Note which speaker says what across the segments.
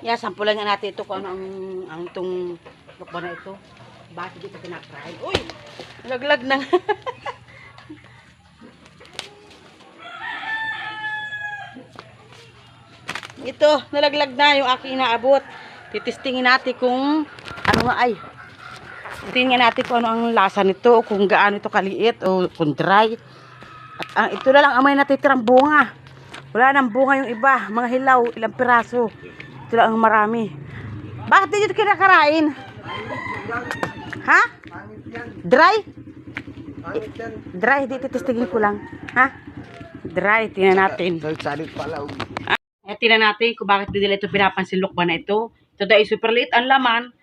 Speaker 1: Yeah, sampulan nga natin ito kung ano ang, ang itong lukba na ito. Bakit ito kinakain? Uy! Laglag na. ito, nalaglag na yung aking inaabot. Titistingin natin kung ano nga ay. Tingnan natin kung ano ang lasa nito, kung gaano ito kaliit o kung dry. At ah, ito na lang ang may natitirang bunga. Wala nang bunga yung iba, mga hilaw, ilang piraso. Lang ang marami. Bakit hindi ito kinakarain? Ha? Dry? Dry, dito testingin ko lang. Ha? Dry, tingnan natin. Eh, tingnan natin kung bakit hindi nila ito pinapansin lukba na ito. Ito dahil super liit ang laman.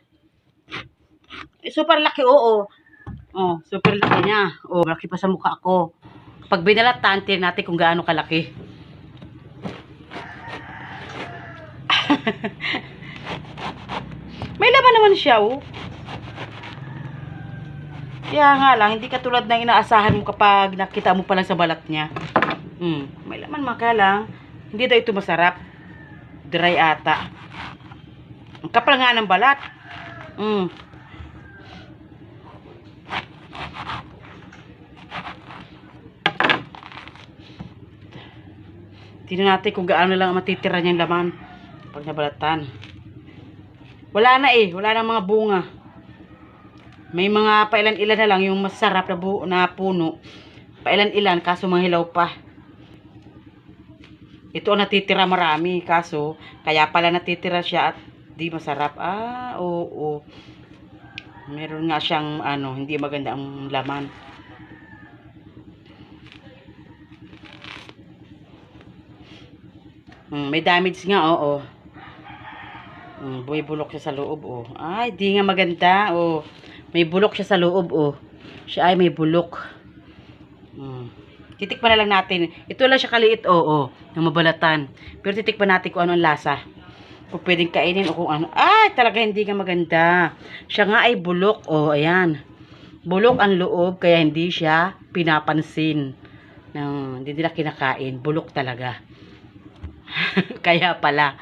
Speaker 1: Super laki, oo. Oh, super laki niya. Oh, laki pa sa mukha ko. Pag binalatan, tingnan natin kung gaano kalaki. May laman naman siya, oh. Kaya nga lang, hindi katulad ng inaasahan mo kapag nakita mo pa lang sa balat niya. Hmm, may laman man kaya lang. Hindi daw ito masarap. Dry ata. Ang kapal nga ng balat. Hmm. Tingnan natin kung gaano lang ang matitira niyang laman pag nabalatan. Wala na eh. Wala na mga bunga. May mga pailan-ilan na lang yung masarap na, bu- na puno. Pailan-ilan kaso mga hilaw pa. Ito ang natitira marami kaso kaya pala natitira siya at di masarap. Ah, oo. Meron nga siyang ano, hindi maganda ang laman. Hmm, may damage nga, oo. Hmm, may bulok siya sa loob, oh. Ay, di nga maganda, oh. May bulok siya sa loob, oh. Siya ay may bulok. Hmm. Titikpan na lang natin. Ito lang siya kaliit, oo, oh, ng mabalatan. Pero titikpan natin kung ano ang lasa. Kung pwedeng kainin o kung ano. Ay, talaga hindi nga maganda. Siya nga ay bulok, oh, ayan. Bulok ang loob, kaya hindi siya pinapansin. Ng, hindi nila kinakain. Bulok talaga. kaya pala.